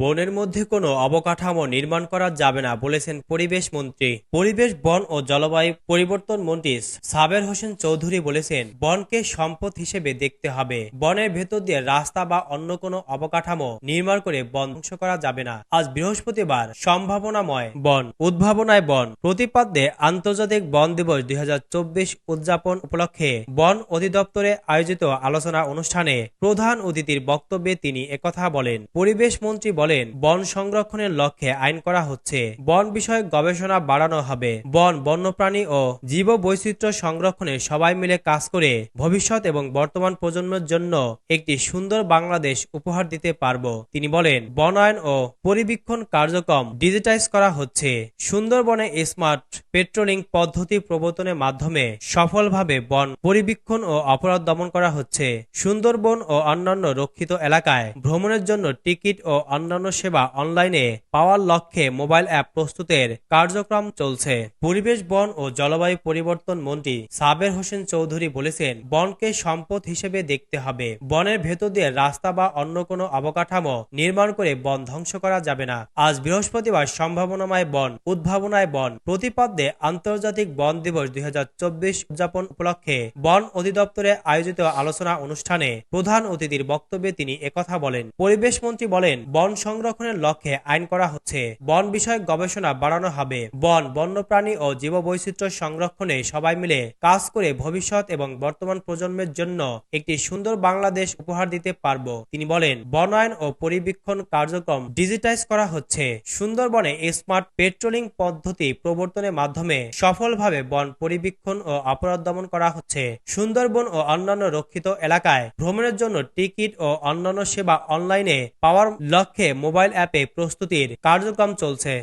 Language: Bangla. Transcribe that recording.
বনের মধ্যে কোনো অবকাঠামো নির্মাণ করা যাবে না বলেছেন পরিবেশ মন্ত্রী। পরিবেশ, বন ও জলবায়ু পরিবর্তন মন্ত্রী সাবের হোসেন চৌধুরী বলেছেন, বনকে সম্পদ হিসেবে দেখতে হবে। বনের ভেতর দিয়ে রাস্তা বা অন্য কোনো অবকাঠামো নির্মাণ করে বন ধ্বংস করা যাবে না। আজ বৃহস্পতিবার সম্ভাবনাময় বন, উদ্ভাবনায় বন প্রতিপাদ্যে আন্তর্জাতিক বন দিবস দুই হাজার চব্বিশ উদযাপন উপলক্ষে বন অধিদপ্তরে আয়োজিত আলোচনা অনুষ্ঠানে প্রধান অতিথির বক্তব্যে তিনি একথা বলেন। পরিবেশ মন্ত্রী বন সংরক্ষণের লক্ষ্যে আইন করা হচ্ছে। বন বিষয়ক গবেষণা বাড়ানো হবে। বন, বন্যপ্রাণী ও জীব বৈচিত্র্য সংরক্ষণে সবাই মিলে কাজ করে ভবিষ্যৎ এবং বর্তমান প্রজন্মের জন্য একটি সুন্দর বাংলাদেশ উপহার দিতে পারব। তিনি বলেন, বনায়ন ও পরিবীক্ষণ কার্যক্রম ডিজিটাইজ করা হচ্ছে। সুন্দরবনে স্মার্ট পেট্রোলিং পদ্ধতি প্রবর্তনের মাধ্যমে সফলভাবে বন পরিবীক্ষণ ও অপরাধ দমন করা হচ্ছে। সুন্দরবন ও অন্যান্য রক্ষিত এলাকায় ভ্রমণের জন্য টিকিট ও অন্যান্য সেবা অনলাইনে পাওয়ার লক্ষ্যে মোবাইল অ্যাপ প্রস্তুতের কার্যক্রম চলছে। পরিবেশ, বন ও জলবায়ু পরিবর্তন মন্ত্রী সাবের হোসেন চৌধুরী বলেছেন, বনকে সম্পদ হিসেবে দেখতে হবে। বনের ভেতর দিয়ে রাস্তা বা অন্য কোনো অবকাঠামো নির্মাণ করে বন ধ্বংস করা যাবে না। আজ বৃহস্পতিবার সম্ভাবনাময় বন, উদ্ভাবনায় বন প্রতিপাদ্যে আন্তর্জাতিক বন দিবস দুই হাজার চব্বিশ উদযাপন উপলক্ষে বন অধিদপ্তরে আয়োজিত আলোচনা অনুষ্ঠানে প্রধান অতিথির বক্তব্যে তিনি একথা বলেন। পরিবেশ মন্ত্রী বলেন, বন সংরক্ষণের লক্ষ্যে আইন করা হচ্ছে। বন বিষয়ক গবেষণা বাড়ানো হবে। বন, বন্যপ্রাণী ও জীববৈচিত্র্য সংরক্ষণে সবাই মিলে কাজ করে ভবিষ্যৎ এবং বর্তমান প্রজন্মের জন্য একটি সুন্দর বাংলাদেশ উপহার দিতে পারব। তিনি বলেন, বনায়ন ও পরিবীক্ষণ কার্যক্রম ডিজিটাইজ করা হচ্ছে। সুন্দরবনে স্মার্ট পেট্রোলিং পদ্ধতি প্রবর্তনের মাধ্যমে সফলভাবে বন পরিবীক্ষণ ও অপরাধ দমন করা হচ্ছে। সুন্দরবন ও অন্যান্য রক্ষিত এলাকায় ভ্রমণের জন্য টিকিট ও অন্যান্য সেবা অনলাইনে পাওয়ার লক্ষ্যে মোবাইল অ্যাপে প্রস্তুতির কার্যক্রম চলছে।